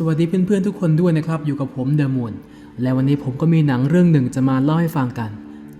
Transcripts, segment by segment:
สวัสดีเพื่อนๆทุกคนด้วยนะครับ อยู่กับผมเดอะมูนและวันนี้ผมก็มีหนังเรื่องหนึ่งจะมาเล่าให้ฟังกัน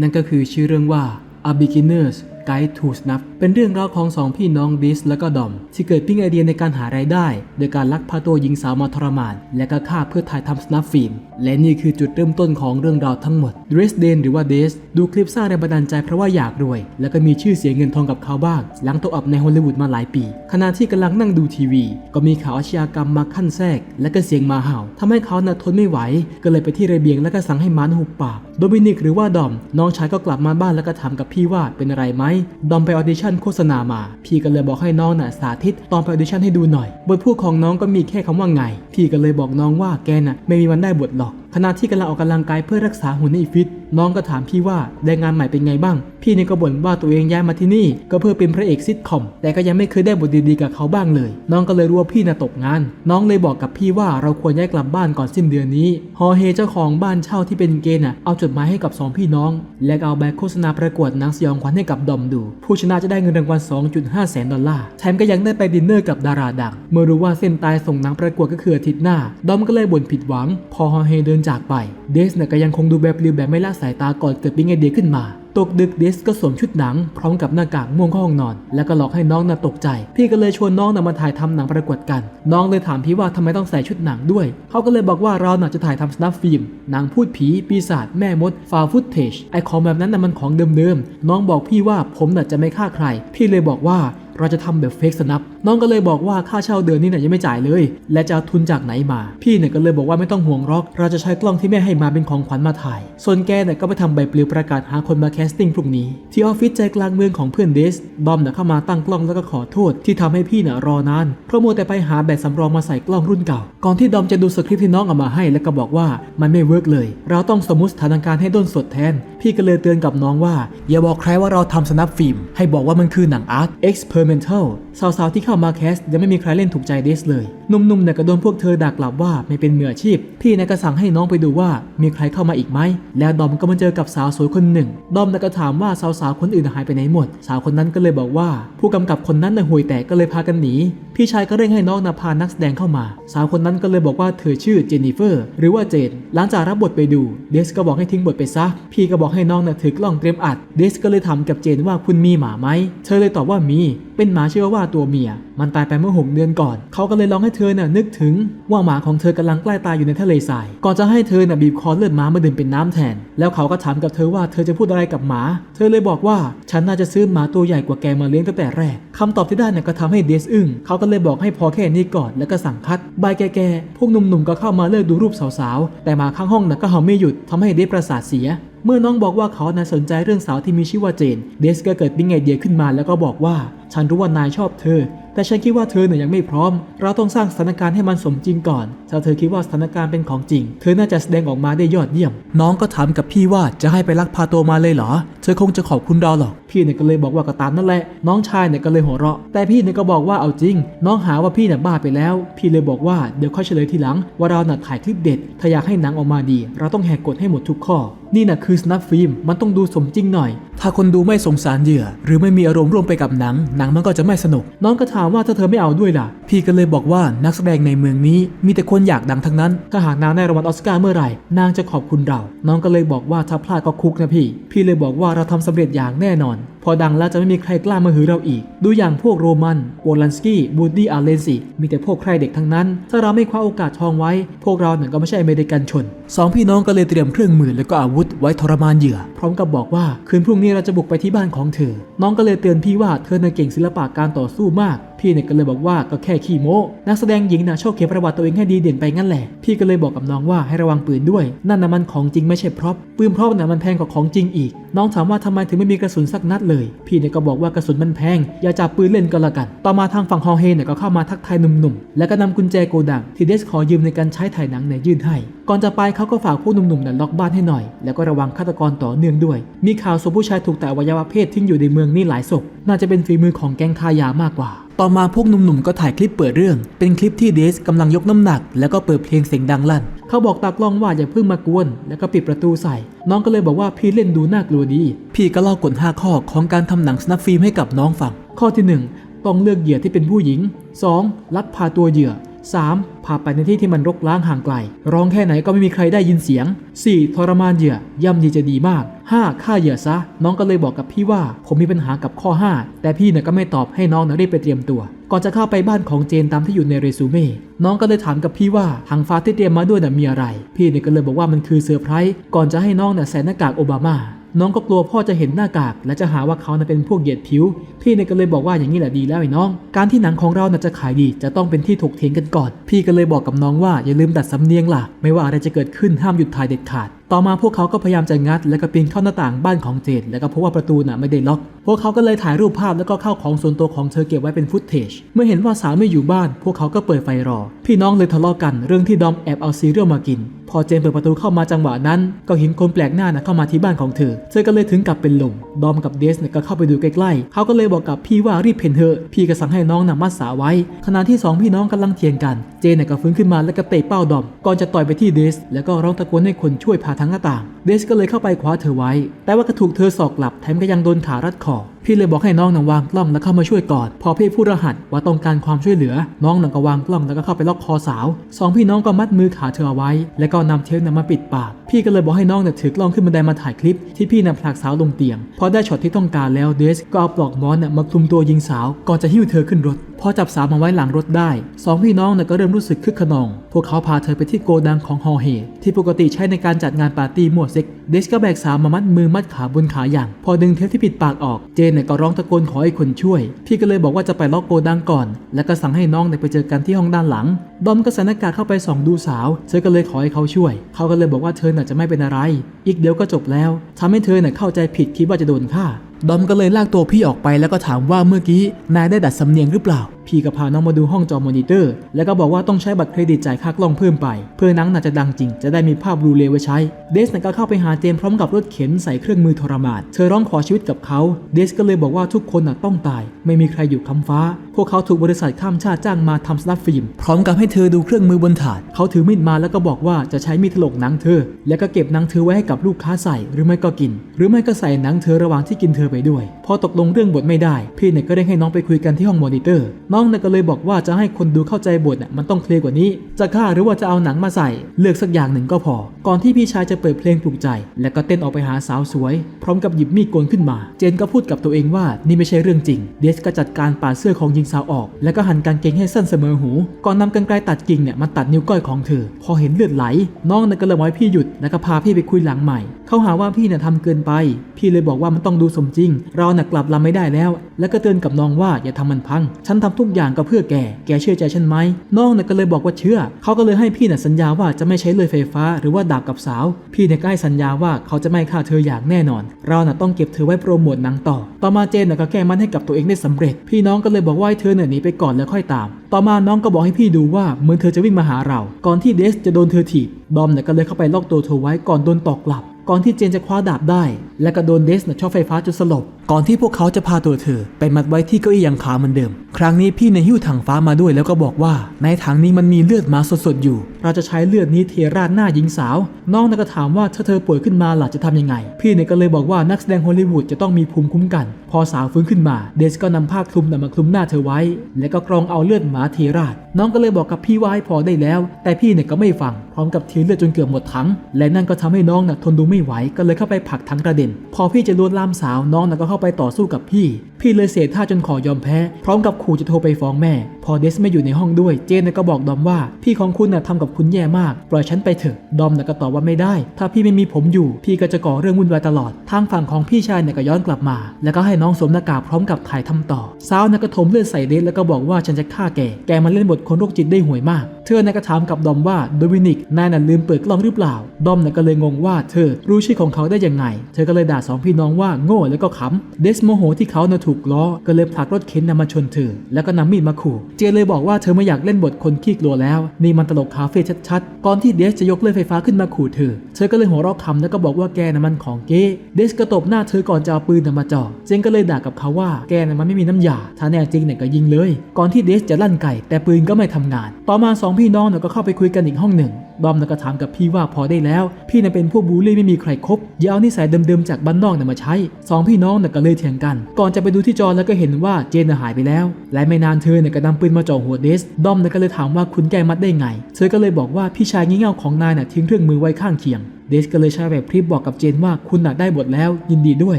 นั่นก็คือชื่อเรื่องว่า A Beginner's Guide to Snuff เป็นเรื่องราวของสองพี่น้องดิสและก็ดอม ที่เกิดปิ้งไอเดียในการหารายได้ โดยการลักพาตัวหญิงสาวมาทรมาน และก็ฆ่าเพื่อถ่ายทำสนัฟฟิล์มและนี่คือจุดเริ่มต้นของเรื่องราวทั้งหมดเดรสเดนหรือว่าเดสดูคลิปสร้างแรงบันดาลใจเพราะว่าอยากรวย และก็มีชื่อเสียงเงินทองกับเขาบ้าง หลังตกอับในฮอลลีวูดมาหลายปี ขณะที่กำลังนั่งดูทีวี ก็มีข่าวอาชญากรรมมาขั้นแทรก และก็เสียงมาเห่าทำให้เขาน่ะทนไม่ไหว ก็เลยไปที่ระเบียงและก็สั่งให้มาหุบปาก โดมินิกหรือว่าดอม น้องชายก็กลับมาบ้านแล้วก็ถามกับพี่ว่าเป็นอะไรไหมดอมไปออดิชั่นโฆษณามา พี่ก็เลยบอกให้น้องน่ะสาธิตตอนไปออดิชั่นให้ดูหน่อย บทพูดของน้องก็มีแค่คำว่าไง พี่ก็เลยบอกน้องว่าแกน่ะไม่มีวันได้บทหรอก ขณะที่กำลังออกกำลังกายเพื่อรักษาหุ่นให้ฟิต น้องก็ถามพี่ว่าได้งานใหม่เป็นไงบ้าง พี่เนี่ยก็บ่นว่าตัวเองย้ายมาที่นี่ ก็เพื่อเป็นพระเอกซิทคอม แต่ก็ยังไม่เคยได้บทดีๆกับเขาบ้างเลย น้องก็เลยรู้ว่าพี่น่ะตกงาน น้องเลยบอกกับพี่ว่าเราควรย้ายกลับบ้านก่อนสิ้นเดือนนี้ ฮอเฮเจ้าของบ้านเช่าที่เป็นเกย์น่ะเอาจดหมายให้กับสองพี่น้อง และเอาใบโฆษณาประกวดนังสยองขวัญให้กับดอมดู ผู้ชนะจะได้เงินรางวัล 2.5 แสนดอลลาร์ แถมก็ยังได้ไปดินเนอร์กับดาราดัง เมื่อรู้ว่าเส้นตายส่งนังประกวดก็คืออาทิตย์หน้า ดอมก็เลยบ่นผิดหวัง พอฮอเฮเดินจากไป เดสก็ยังคงดูแบบริวแบบไม่ละสายตาก่อนเกิดปิ๊งไอเดียขึ้นมา ตกดึกเดสก็สวมชุดหนัง พร้อมกับหน้ากากม่วงเข้าห้องนอน แล้วก็หลอกให้น้องน่ะตกใจ พี่ก็เลยชวนน้องน่ะมาถ่ายทำหนังประกวดกัน น้องเลยถามพี่ว่าทำไมต้องใส่ชุดหนังด้วย เขาก็เลยบอกว่าเราน่ะจะถ่ายทำสนับฟิล์ม หนังพูดผี ปีศาจ แม่มด ฟาฟุตเทจ ไอของแบบนั้นน่ะมันของเดิมๆ น้องบอกพี่ว่าผมน่ะจะไม่ฆ่าใคร พี่เลยบอกว่าเราจะทำแบบเฟกสนับ น้องก็เลยบอกว่าค่าเช่าเดือนนี้เนี่ยยังไม่จ่ายเลย และจะเอาทุนจากไหนมา พี่เนี่ยก็เลยบอกว่าไม่ต้องห่วงหรอก เราจะใช้กล้องที่แม่ให้มาเป็นของขวัญมาถ่าย ส่วนแกเนี่ยก็ไปทำใบปลิวประกาศหาคนมาแคสติ้งพรุ่งนี้ ที่ออฟฟิศใจกลางเมืองของเพื่อนเดสดอมเนี่ยเข้ามาตั้งกล้องแล้วก็ขอโทษ ที่ทำให้พี่เนี่ยรอนานเพราะมัวแต่ไปหาแบบสำรองมาใส่กล้องรุ่นเก่า ก่อนที่ดอมจะดูสคริปต์ที่น้องเอามาให้ แล้วก็บอกว่ามันไม่เวิร์กเลย เราต้องสมมติสถานการณ์ให้ด้นสดแทน พี่ก็เลยเตือนกับน้องว่า อย่าบอกใครว่าเราทำสนับฟิล์มให้บอกว่ามันคือหนังอาร์ตเอ็กซ์เพร์เมนทัลสาวๆที่เข้ามาแคสยังไม่มีใครเล่นถูกใจเดสเลย หนุ่มๆเนี่ยก็โดนพวกเธอด่ากลับว่าไม่เป็นมืออาชีพ พี่เนี่ยก็สั่งให้น้องไปดูว่ามีใครเข้ามาอีกไหม แล้วดอมก็มาเจอกับสาวสวยคนหนึ่ง ดอมเนี่ยก็ถามว่าสาวๆคนอื่นหายไปไหนหมด สาวคนนั้นก็เลยบอกว่า ผู้กำกับคนนั้นน่ะห่วยแตกก็เลยพากันหนี พี่ชายก็เร่งให้น้องนาพานักแสดงเข้ามา สาวคนนั้นก็เลยบอกว่าเธอชื่อเจนนิเฟอร์ หรือว่าเจน หลังจากรับบทไปดู เดสก็บอกให้ทิ้งบทไปซะ พี่ก็บอกให้น้องน่ะถือกล้องเตรียมอัด เดสก็เลยถามกับเจนว่าคุณมีหมาไหม เธอเลยตอบว่ามี เป็นหมาชื่อว่าตัวเมีย มันตายไปเมื่อหกเดือนก่อน เขาก็เลยลองให้เธอน่ะนึกถึงว่าหมาของเธอกำลังใกล้ตายอยู่ในทะเลทราย ก่อนจะให้เธอน่ะบีบคอเลือดหมามาดื่มเป็นน้ำแทน แล้วเขาก็ถามกับเธอว่าเธอจะพูดอะไรกับหมา เธอเลยบอกว่าฉันน่าจะซื้อหมาตัวใหญ่กว่าแกมาเลี้ยงตั้งแต่แรกคำตอบที่ได้เนี่ยก็ทำให้เดสอึ้งเขาก็เลยบอกให้พอแค่นี้ก่อนแล้วก็สั่งคัดบายแก่ๆพวกหนุ่มๆก็เข้ามาเลิกดูรูปสาวๆแต่หมาข้างห้องน่ะก็เห่าไม่หยุดทำให้เดสประสาทเสียเมื่อน้องบอกว่าเขาน่ะสนใจเรื่องสาวที่มีชื่อว่าเจน เดสก็เกิดปิ๊งไอเดียขึ้นมาแล้วก็บอกว่า ฉันรู้ว่านายชอบเธอ แต่ฉันคิดว่าเธอเนี่ยยังไม่พร้อม เราต้องสร้างสถานการณ์ให้มันสมจริงก่อน ถ้าเธอคิดว่าสถานการณ์เป็นของจริง เธอน่าจะแสดงออกมาได้ยอดเยี่ยม น้องก็ถามกับพี่ว่าจะให้ไปลักพาตัวมาเลยเหรอ เธอคงจะขอบคุณเราหรอกพี่เนี่ยก็เลยบอกว่าก็ตามนั่นแหละ น้องชายเนี่ยก็เลยหัวเราะ แต่พี่เนี่ยก็บอกว่าเอาจริง น้องหาว่าพี่เนี่ยบ้าไปแล้ว พี่เลยบอกว่าเดี๋ยวค่อยเฉลยทีหลัง ว่าเราหน่ะถ่ายคลิปเด็ด ถ้าอยากให้หนังออกมาดี เราต้องแหกกฎให้หมดทุกข้อ นี่น่ะคือสนับฟิล์มมันต้องดูสมจริงหน่อย ถ้าคนดูไม่สงสารเหยื่อ หรือไม่มีอารมณ์ร่วมไปกับหนัง หนังมันก็จะไม่สนุก น้องก็ถามว่าถ้าเธอไม่เอาด้วยล่ะ พี่ก็เลยบอกว่านักแสดงในเมืองนี้ มีแต่คนอยากดังทั้งนั้น ถ้าหากนางได้รางวัลออสการ์เมื่อไหร่ นางจะขอบคุณเรา น้องก็เลยบอกว่าถ้าพลาดก็คุกนะพี่ พี่เลยบอกว่าเราทำสำเร็จอย่างแน่นอนพอดังแล้วจะไม่มีใครกล้ามาหือเราอีก ดูอย่างพวกโรมันโวลันสกี้บูดดี้อาเลนซีมีแต่พวกใครเด็กทั้งนั้น ถ้าเราไม่คว้าโอกาสทองไว้ พวกเราหนึ่งก็ไม่ใช่อเมริกันชนสองพี่น้องก็เลยเตรียมเครื่องมือและก็อาวุธไว้ทรมานเหยื่อ พร้อมกับบอกว่า คืนพรุ่งนี้เราจะบุกไปที่บ้านของเธอ น้องก็เลยเตือนพี่ว่าเธอน่ะเก่งศิลปะการต่อสู้มาก พี่เนี่ยก็เลยบอกว่าก็แค่ขี้โม้ นักแสดงหญิงน่ะชอบเขียนประวัติตัวเองให้ดีเด่นไปงั้นแหละ พี่ก็เลยบอกกับน้องว่าให้ระวังปืนด้วย นั่นน่ะมันของจริงไม่ใช่พร็อพปืนพร็อพน่ะมันแพงกว่าของจริงอีก น้องถามว่าทำไมถึงไม่มีกระสุนสักนัดเลย พี่เนี่ยก็บอกว่ากระสุนมันแพง อย่าจับปืนเล่นก็แล้วกัน ต่อมาทางฝั่งฮอเฮเนี่ยก็เข้ามาทักทายหนุ่มๆ แล้วก็นำกุญแจโกดังที่เดสขอยืมในการใช้ถ่ายหนังเนี่ยยื่นให้ ก่อนจะไปเขาก็ฝากพวกหนุ่มๆนี่ยล็อกบ้านให้หน่อย แล้วก็ระวังฆาตกรต่อเนื่องด้วย มีข่าวศพผู้ชายถูกแต่อวัยวะเพศทิ้งอยู่ในเมืองนี่หลายศพ น่าจะเป็นฝีมือของแก๊งค้ายามากกว่า ต่อมาพวกหนุ่มๆก็ถ่ายคลิปเปิดเรื่อง เป็นคลิปที่เดซกำลังยกน้ำหนัก แล้วก็เปิดเพลงเสียงดังลั่น เขาบอกตากล้องว่าอย่าเพิ่งมากวน แล้วก็ปิดประตูใส่ น้องก็เลยบอกว่าพี่เล่นดูน่ากลัวดี พี่ก็เล่ากฎ5ข้อของการทำหนังสนับฟิล์มให้กับน้องฟัง ข้อที่ 1 ต้องเลือกเหยื่อที่เป็นผู้หญิง 2. ลักพาตัวเหยื่อ 3. พาไปในที่ที่มันรกร้างห่างไกล ร้องแค่ไหนก็ไม่มีใครได้ยินเสียง 4. ทรมานเหยื่อย่ำดีจะดีมาก 5. ฆ่าเหยื่อซะ น้องก็เลยบอกกับพี่ว่า ผมมีปัญหากับข้อ 5 แต่พี่เนี่ยก็ไม่ตอบให้น้องนะรีบไปเตรียมตัว ก่อนจะเข้าไปบ้านของเจนตามที่อยู่ในเรซูเม่น้องก็เลยถามกับพี่ว่าทางฟ้าที่เตรียมมาด้วยน่ะมีอะไร พี่เนี่ยก็เลยบอกว่ามันคือเซอร์ไพรส์ก่อนจะให้น้องเนี่ยใส่หน้ากากโอบามา น้องก็กลัวพ่อจะเห็นหน้ากาก และจะหาว่าเขาน่ะเป็นพวกเหยียดผิว พี่เนี่ยก็เลยบอกว่าอย่างนี้แหละดีแล้วไอ้น้อง การที่หนังของเราน่ะจะขายดี จะต้องเป็นที่ถกเถียงกันก่อน พี่ก็เลยบอกกับน้องว่าอย่าลืมดัดสำเนียงล่ะ ไม่ว่าอะไรจะเกิดขึ้นห้ามหยุดถ่ายเด็ดขาดต่อมาพวกเขาก็พยายามจะงัด และก็ปีนเข้าหน้าต่างบ้านของเจนแล้วก็พบว่าประตูน่ะไม่ได้ล็อก พวกเขาก็เลยถ่ายรูปภาพแล้วก็เข้าของส่วนตัวของเธอเก็บไว้เป็นฟุตเทจ เมื่อเห็นว่าสาวไม่อยู่บ้าน พวกเขาก็เปิดไฟรอ พี่น้องเลยทะเลาะกัน เรื่องที่ดอมแอบเอาซีเรียลมากิน พอเจนเปิดประตูเข้ามาจังหวะนั้น ก็เห็นคนแปลกหน้านะเข้ามาที่บ้านของเธอ เธอก็เลยถึงกับเป็นลม ดอมกับเดสเนี่ยก็เข้าไปดูใกล้ๆ เขาก็เลยบอกกับพี่ว่ารีบเพ่นเถอพี่ก็สั่งให้น้องนำมัดสาไว้ ขณะที่สองพี่น้องกำลังเถียงกัน เจนเนี่ยก็ฟื้นขึ้นมาแล้วก็เตะเป้าดอม ก่อนจะต่อยไปที่เดส แล้วก็ร้องตะโกนให้คนช่วยพาทางหน้าต่าง เดสก็เลยเข้าไปคว้าเธอไว้ แต่ว่าก็ถูกเธอสอกกลับ แถมก็ยังโดนขารัดคอ พี่เลยบอกให้น้องหนังวางกล้องแล้วเข้ามาช่วยก่อนพอพี่พูดรหัสว่าต้องการความช่วยเหลือ น้องหนังก็วางกล้องแล้วก็เข้าไปล็อกคอสาวสองพี่น้องก็มัดมือขาเธอเอาไว้ แล้วก็นำเทปน้ำมาปิดปาก พี่ก็เลยบอกให้น้องเนี่ยถือกล้องขึ้นบันไดมาถ่ายคลิป ที่พี่นำผลักสาวลงเตียง พอได้ช็อตที่ต้องการแล้วเดสก็เอาปลอกมอนน่ยมาคลุมตัวยิงสาวก่อนจะหิ้วเธอขึ้นรถพอจับสาวมาไว้หลังรถได้สองพี่น้องเนี่ยก็เริ่มรู้สึกคึกขนอง พวกเขาพาเธอไปที่โกดังของฮอเฮที่ปกติใช้ในการจัดงานปาร์ตี้มั่วเซ็ก เดสก็แบกสาวมามัดมือมัดขาบนขาอย่าง พอดึงเทปที่ปิดปากออก เจนเนี่ยก็ร้องตะโกนขอให้คนช่วย พี่ก็เลยบอกว่าจะไปล็อกโกดังก่อน แล้วก็สั่งให้น้องเนี่ยไปเจอกันที่ห้องด้านหลัง ดอมก็ใส่หน้ากากเข้าไปส่องดูสาว เธอก็เลยขอให้เขาช่วย เขาก็เลยบอกว่าเธอน่ะจะไม่เป็นอะไร อีกเดี๋ยวก็จบแล้วทำให้เธอน่ะเข้าใจผิดคิดว่าจะโดนฆ่า ดอมก็เลยลากตัวพี่ออกไปแล้วก็ถามว่าเมื่อกี้นายได้ดัดสำเนียงหรือเปล่า พี่ก็พาน้องมาดูห้องจอมอนิเตอร์ แล้วก็บอกว่าต้องใช้บัตรเครดิตจ่ายค่ากล้องเพิ่มไป เพื่อนังน่าจะดังจริง จะได้มีภาพบลูเรย์ไว้ใช้ เดสก็เข้าไปหาเจมพร้อมกับรถเข็นใส่เครื่องมือทรมานเธอร้องขอชีวิตกับเขา เดสก็เลยบอกว่าทุกคนน่ะต้องตาย ไม่มีใครอยู่คำฟ้า พวกเขาถูกบริษัทข้ามชาติจ้างมาทำสนับฟิล์ม พร้อมกับให้เธอดูเครื่องมือบนถาด เขาถือมีดมาแล้วก็บอกว่าจะใช้มีดถลกหนังเธอ แล้วก็เก็บหนังเธอไว้ให้กับลูกค้าใส่ หรือไม่ก็กิน หรือไม่ก็ใส่หนังเธอระหว่างที่กินเธอไปด้วย พอตกลงเรื่องบทไม่ได้ พี่เนี่ยก็ได้ให้น้องไปคุยกันที่ห้องมอนิเตอร์น้องเนี่ยก็เลยบอกว่าจะให้คนดูเข้าใจบทน่ะมันต้องเคลียร์กว่านี้ จะฆ่าหรือว่าจะเอาหนังมาใส่ เลือกสักอย่างหนึ่งก็พอ ก่อนที่พี่ชายจะเปิดเพลงปลุกใจ แล้วก็เต้นออกไปหาสาวสวย พร้อมกับหยิบมีดโกนขึ้นมา เจนก็พูดกับตัวเองว่านี่ไม่ใช่เรื่องจริง เดสก็จัดการปาดเสื้อของหญิงสาวออก แล้วก็หั่นกางเกงให้สั้นเสมอหู ก่อนนำกรรไกรตัดกิ่งเนี่ยมาตัดนิ้วก้อยของเธอ พอเห็นเลือดไหล น้องเนี่ยก็เลยบอกให้พี่หยุดแล้วก็พาพี่ไปคุยหลังใหม่เขาหาว่าพี่เนี่ยทำเกินไป พี่เลยบอกว่ามันต้องดูสมจริง เราน่ะกลับลำไม่ได้แล้ว แล้วก็เตือนกับน้องว่าอย่าทำมันพัง ฉันทำทุกกอย่างก็เพื่อแก แกเชื่อใจฉันไหม น้องเนี่ยก็เลยบอกว่าเชื่อ เขาก็เลยให้พี่เนี่ยสัญญาว่าจะไม่ใช้เลยไฟฟ้า หรือว่าดาบกับสาว พี่เนี่ยก็ให้สัญญาว่าเขาจะไม่ฆ่าเธออย่างแน่นอน เราน่ะต้องเก็บเธอไว้โปรโมทหนังต่อ ต่อมาเจนน่ะก็แก้มันให้กับตัวเองได้สำเร็จ พี่น้องก็เลยบอกว่าให้เธอเนี่ยหนีไปก่อนแล้วค่อยตาม ต่อมาน้องก็บอกให้พี่ดูว่าเหมือนเธอจะวิ่งมาหาเรา ก่อนที่เดสจะโดนเธอถีบ ดอมเนี่ยก็เลยเข้าไปล็อกตัวเธอไว้ก่อนโดนตอกกลับ ก่อนที่เจนจะคว้าดาบได้ และก็โดนเดสช็อตไฟฟ้าจนสลบ ก่อนที่พวกเขาจะพาตัวเธอ ไปมัดไว้ที่เก้าอี้ยังขาเหมือนเดิม ครั้งนี้พี่ในหิ้วถังฟ้ามาด้วยแล้วก็บอกว่า ในถังนี้มันมีเลือดหมาสดๆอยู่ เราจะใช้เลือดนี้เทราดหน้าหญิงสาว น้องนี่ยก็ถามว่าถ้าเธอป่วยขึ้นมาหล่ะจะทำยังไง พี่เนี่ยก็เลยบอกว่านักแสดงฮอลลีวูดจะต้องมีภูมิคุ้มกัน พอสาวฟื้นขึ้นมา เดสก็นำผ้าคลุมน่ะมาคลุมหน้าเธอไว้ แล้วก็กรองเอาเลือดหมาเทราด น้องก็เลยบอกกับพี่ว่าให้พอได้แล้ว แต่พี่เนี่ยก็ไม่ฟัง พร้อมกับเทเลือดจนเกือบหมดถัง และนั่นก็ทำให้น้องน่ะทนดูไม่ไม่ไหวก็เลยเข้าไปผลักถังกระเด็น พอพี่จะลวนลามสาวน้องน่ะก็เข้าไปต่อสู้กับพี่ พี่เลยเสียท่าจนขอยอมแพ้ พร้อมกับขู่จะโทรไปฟ้องแม่ พอเดสไม่อยู่ในห้องด้วย เจนน่ะก็บอกดอมว่า พี่ของคุณน่ะทำกับคุณแย่มาก ปล่อยฉันไปเถอะ ดอมน่ะก็ตอบว่าไม่ได้ ถ้าพี่ไม่มีผมอยู่ พี่ก็จะก่อเรื่องวุ่นวายตลอด ทางฝั่งของพี่ชายเนี่ยก็ย้อนกลับมา แล้วก็ให้น้องสวมหน้ากากพร้อมกับถ่ายทำต่อสาวน่ะก็ถมเลือดใส่เดสแล้วก็บอกว่าฉันจะฆ่าแก แกมาเล่นบทคนโรคจิตได้ห่วยมาก เธอน่ะก็ถามกับดอมว่าโดมินิกนายน่ะลืมเปิดกล้องหรือเปล่า ดอมน่ะก็เลยงงว่าเธอรู้ชื่อของเขาได้ยังไง เธอก็เลยด่าสองพี่น้องว่าโง่แล้วก็ขำเดสโมโหที่เขาน่ะถูกล้อก็เลยผลักรถเข็นน่ะมาชนเธอ แล้วก็นำมีดมาขู่ เจเลยบอกว่าเธอไม่อยากเล่นบทคนขี้กลัวแล้ว นี่มันตลกคาเฟ่ชัดๆ ก่อนที่เดสจะยกเลื่อยไฟฟ้าขึ้นมาขู่เธอ เธอก็เลยหัวเราะคำแล้วก็บอกว่าแกน่ะมันของเก๊เดสก็ตบหน้าเธอก่อนจะเอาปืนน่ะมาจ่อเจนก็เลยด่ากับเขาว่าแกน่ะมันไม่มีน้ำยาถ้าแน่จริงเนี่ยก็ยิงเลย ก่อนที่เดสจะลั่นไก่แต่ปืนก็ไม่ทำงาน ต่อมาสองพี่น้องเนี่ยก็เข้าไปคุยกันอีกห้องหนึ่งดอมเนี่ยก็ถามกับพี่ว่าพอได้แล้ว พี่เนี่ยเป็นพวกบูลลี่ไม่มีใครคบอย่าเอานิสัยเดิมๆจากบ้านนอกเนี่ยมาใช้สองพี่น้องเนี่ยก็เลยเถียงกัน ก่อนจะไปดูที่จอแล้วก็เห็นว่าเจนน่ะหายไปแล้ว และไม่นานเธอเนี่ยก็นำปืนมาจ่อหัวเดสดอมเนี่ยก็เลยถามว่าคุณแก้มัดได้ไง เธอก็เลยบอกว่าพี่ชายงี่เง่าของนายเนี่ยทิ้งเครื่องมือไว้ข้างเคียง เดสก็เลยใช้แบบพริบบอกกับเจนว่าคุณหน่ะได้บทแล้ว ยินดีด้วย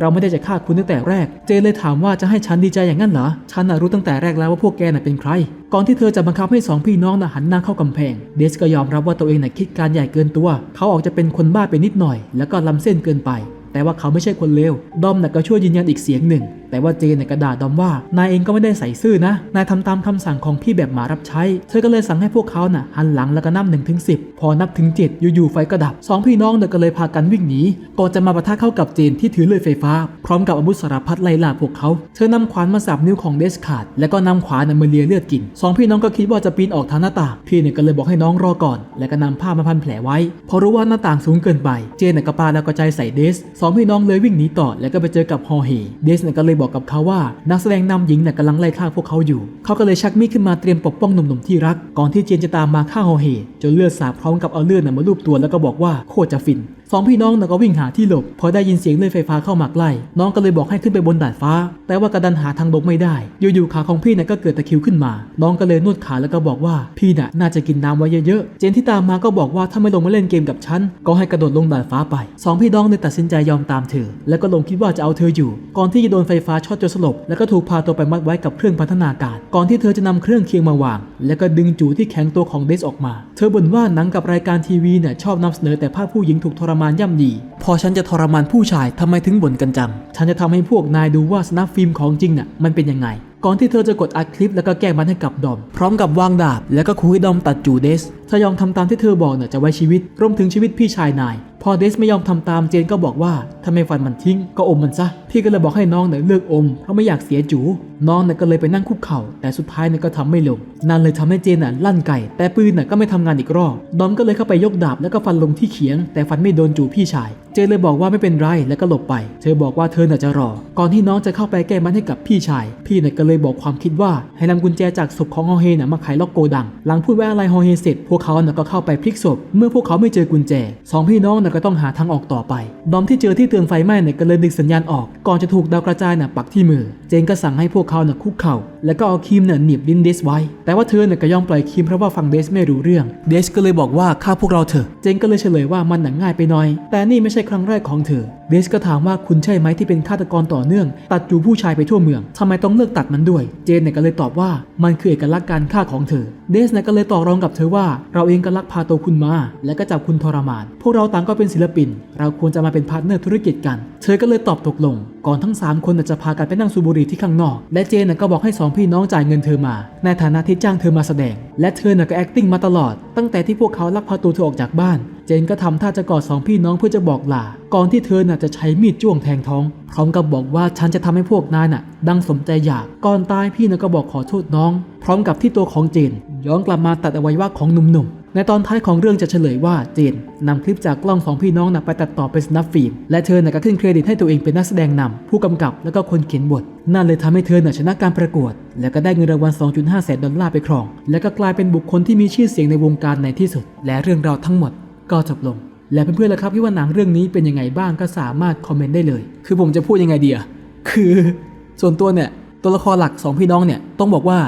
เราไม่ได้จะฆ่าคุณตั้งแต่แรก เจนเลยถามว่าจะให้ฉันดีใจอย่างนั้นเหรอ ฉันน่ะรู้ตั้งแต่แรกแล้วว่าพวกแกน่ะเป็นใคร ก่อนที่เธอจะบังคับให้สองพี่น้องน่ะหันหน้าเข้ากำแพง เดสก็ยอมรับว่าตัวเองน่ะคิดการใหญ่เกินตัว เขาออกจะเป็นคนบ้าไปนิดหน่อย แล้วก็ล้ำเส้นเกินไป แต่ว่าเขาไม่ใช่คนเลว ดอมน่ะก็ช่วยยืนยันอีกเสียงหนึ่ง แต่ว่าเจนน่ะก็ด่าดอมว่านายเองก็ไม่ได้ใส่ซื่อนะ นายทำตามคำสั่งของพี่แบบหมารับใช้ เธอก็เลยสั่งให้พวกเขาน่ะหันหลังแล้วก็นับหนึ่งถึงสิพอนับถึง 7 อยู่ๆไฟก็ดับสองพี่น้องน่ะก็เลยพากันวิ่งหนีก่อนจะมาปะทะเข้ากับเจนที่ถือเลื่อยไฟฟ้า พร้อมกับอาวุธสารพัดไล่ล่าพวกเขา เธอนำขวานมาสับนิ้วของเดสขาดแล้วก็นำขวานมาเลียเลือดกินสองพี่น้องก็คิดว่าจะปีนออกทางหน้าต่าง พี่เนี่ยก็เลยบอกให้น้องรอก่อน แล้วก็นำผ้ามาพันแผลไว้ พอรู้ว่าหน้าต่างสูงเกินไป เจนน่ะก็ปาแล้วก็ใจใส่เดสสองพี่น้องเลยวิ่งหนีต่อ แล้วก็ไปเจอกับฮอเฮเดสเนี่ยก็เลยบอกอกกับเขาว่านักแสดงนำหญิงเนี่ยกำลังไล่ฆ่าพวกเขาอยู่ เขาก็เลยชักมีดขึ้นมาเตรียมปกป้องหนุ่มๆที่รัก ก่อนที่เจนจะตามมาฆ่าฮอเฮจนเลือดสาบพร้อมกับเอาเลือดน่ะมาลูบตัวแล้วก็บอกว่าโคตรจะฟิน สองพี่น้องน่ะก็วิ่งหาที่หลบ พอได้ยินเสียงเลื่อยไฟฟ้าเข้าหมาใกล้น้องก็เลยบอกให้ขึ้นไปบนดาดฟ้า แต่ว่ากระดันหาทางลงไม่ได้ อยู่ๆขาของพี่น่ะก็เกิดตะคิวขึ้นมา น้องก็เลยนวดขาแล้วก็บอกว่าพี่น่ะน่าจะกินน้ำไว้เยอะๆ เจนที่ตามมาก็บอกว่าถ้าไม่ลงมาเล่นเกมกับฉันก็ให้กระโดดลงดาดฟ้าไปสองพี่น้องเลยตัดสินใจยอมตามเธอ แล้วก็ลงคิดว่าจะเอาเธออยู่ ก่อนที่จะโดนไฟฟ้าช็อตจนสลบ แล้วก็ถูกพาตัวไปมัดไว้กับเครื่องพัฒนาการ ก่อนที่เธอจะนำเครื่องเคียงมาวาง แล้วก็ดึงจูที่แข็งตัวของเดสออกมา เธอบ่นว่าหนังกับรายการทีวีเนี่ยชอบนำเสนอแต่ภาพผู้หญิงถูกทรมานย่ำยีพอฉันจะทรมานผู้ชายทำไมถึงบ่นกันจัง ฉันจะทำให้พวกนายดูว่าสนับฟิล์มของจริงน่ะมันเป็นยังไง ก่อนที่เธอจะกดอัดคลิปแล้วก็แก้มันให้กับดอม พร้อมกับวางดาบ แล้วก็คุยดอมตัดจูเดสถ้ายอมทำตามที่เธอบอกเนี่ยจะไว้ชีวิตรวมถึงชีวิตพี่ชายนาย พอเดซไม่ยอมทำตามเจนก็บอกว่าถ้าไม่ฟันมันทิ้งก็อมมันซะ พี่ก็เลยบอกให้น้องเนี่ยเลิกอมเพราะไม่อยากเสียจู น้องเนี่ยก็เลยไปนั่งคุกเข่า แต่สุดท้ายเนี่ยก็ทำไม่ลงนั่นเลยทำให้เจนน่ะลั่นไก่ แต่ปืนน่ะก็ไม่ทำงานอีกรอบดอมก็เลยเข้าไปยกดาบแล้วก็ฟันลงที่เขียง แต่ฟันไม่โดนจูพี่ชาย เจนเลยบอกว่าไม่เป็นไรแล้วก็หลบไป เธอบอกว่าเธอน่ะจะรอ ก่อนที่น้องจะเข้าไปแก้มันให้กับพี่ชาย พี่เนี่ยก็เลยบอกความคิดว่า ให้นำกุญแจจากศพของฮอเฮน่ะมาไขล็อกโกดัง หลังพูดว่าอะไรฮอเฮเสร็จ พวกเขาน่ะก็เข้าไปพลิกศพ เมื่อพวกเขาไม่เจอกุญแจสองพี่น้องน่ะก็ต้องหาทางออกต่อไปดอมที่เจอที่เตือนไฟไหม้เนี่ยก็เลยดึงสัญญาณออก ก่อนจะถูกดาวกระจายน่ะปักที่มือ เจนก็สั่งให้พวกเขาน่ะคุกเข่าแล้วก็เอาครีมเนี่ยหนีบลิ้นเดสไว้ แต่ว่าเธอเนี่ยก็ยอมปล่อยครีมเพราะว่าฟังเดสไม่รู้เรื่อง เดสก็เลยบอกว่าฆ่าพวกเราเถอะ เจนก็เลยเฉลยว่ามันหนังง่ายไปหน่อย แต่นี่ไม่ใช่ครั้งแรกของเธอเดสก็ถามว่าคุณใช่ไหมที่เป็นฆาตกรต่อเนื่อง ตัดจูผู้ชายไปทั่วเมืองทำไมต้องเลิกตัดมันด้วย เจนเนี่ยก็เลยตอบว่ามันคือเอกลักษณ์การฆ่าของเธอ เดสเนี่ยก็เลยต่อรองกับเธอว่า เราเองก็ลักพาตัวคุณมา และก็จับคุณทรมาน พวกเราต่างก็เป็นศิลปิน เราควรจะมาเป็นพาร์ทเนอร์ธุรกิจกัน เธอก็เลยตอบตกลง ก่อนทั้ง 3 คนจะพากันไปนั่งสูบบุหรี่ที่ข้างนอก และเจนก็บอกให้สองพี่น้องจ่ายเงินเธอมา ในฐานะที่จ้างเธอมาแสดง และเธอน่ะก็ acting มาตลอด ตั้งแต่ที่พวกเขาลักพาตัวเธอออกจากบ้าน เจนก็ทำท่าจะกอดสองพี่น้องเพื่อจะบอกลา ก่อนที่เธอน่ะจะใช้มีดจ้วงแทงท้องพร้อมกับบอกว่าฉันจะทำให้พวกนายน่ะ ดังสมใจอยาก ก่อนตายพี่น่ะก็บอกขอโทษน้อง พร้อมกับที่ตัวของเจน ย้อนกลับมาตัดอวัยวะของหนุ่มๆ ในตอนท้ายของเรื่องจะเฉลยว่าเจนนำคลิปจากกล้องสองพี่น้องนะไปตัดต่อเป็นสนับฟิล์มและเธอน่ะก็ขึ้นเครดิตให้ตัวเองเป็นนักแสดงนำผู้กำกับแล้วก็คนเขียนบท นั่นเลยทำให้เธอน่ะชนะการประกวด แล้วก็ได้เงินรางวัล 2.5 แสนดอลลาร์ไปครอง แล้วก็กลายเป็นบุคคลที่มีชื่อเสียงในวงการในที่สุด และเรื่องราวทั้งหมดก็จบลง และเพื่อนๆล่ะครับที่ว่าหนังเรื่องนี้เป็นยังไงบ้างก็สามารถคอมเมนต์ได้เลย คือผมจะพูดยังไงดีอะคือ ส่วนตัวเนี่ยตัวละครหลักสองพี่น้องเนี่ยต้องบอกว่า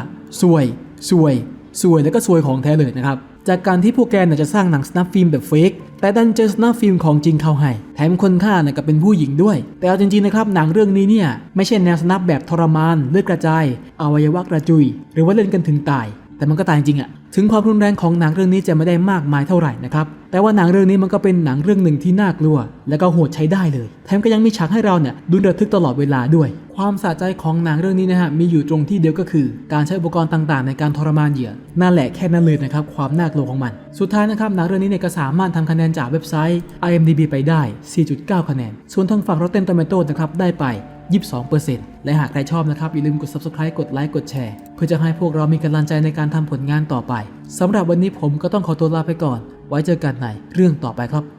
สวยสวยสวยแล้วก็สวยของแท้เลยนะครับ จากการที่พวกแกน่ะจะสร้างหนังสนับฟิล์มแบบเฟกแต่ดันเจอสนับฟิล์มของจริงเข้าให้ แถมคนฆ่าน่ะก็เป็นผู้หญิงด้วย แต่เอาจริงๆนะครับหนังเรื่องนี้เนี่ยไม่ใช่แนวสนับแบบทรมานเลือดกระจายอวัยวะกระจุย หรือว่าเล่นกันถึงตาย แต่มันก็ตายจริงอะถึงความรุนแรงของหนังเรื่องนี้จะไม่ได้มากมายเท่าไหร่นะครับ แต่ว่าหนังเรื่องนี้มันก็เป็นหนังเรื่องหนึ่งที่น่ากลัว และก็โหดใช้ได้เลย แถมก็ยังมีฉากให้เราเนี่ยดูระทึกตลอดเวลาด้วย ความสะใจของหนังเรื่องนี้นะฮะมีอยู่ตรงที่เดียวก็คือ การใช้อุปกรณ์ต่างๆ ในการทรมานเหยื่อนั่นแหละแค่นั้นเลยนะครับความน่ากลัวของมัน สุดท้ายนะครับหนังเรื่องนี้เนี่ยก็สามารถทำคะแนนจากเว็บไซต์ IMDb ไปได้ 4.9 คะแนน ส่วนทางฝั่ง Rotten Tomatoes นะครับได้ไป 22%และหากใครชอบนะครับ อย่าลืมกด subscribe กดไลค์กดแชร์ เพื่อจะให้พวกเรามีกำลังใจในการทำผลงานต่อไปสำหรับวันนี้ผมก็ต้องขอตัวลาไปก่อน ไว้เจอกันในเรื่องต่อไปครับ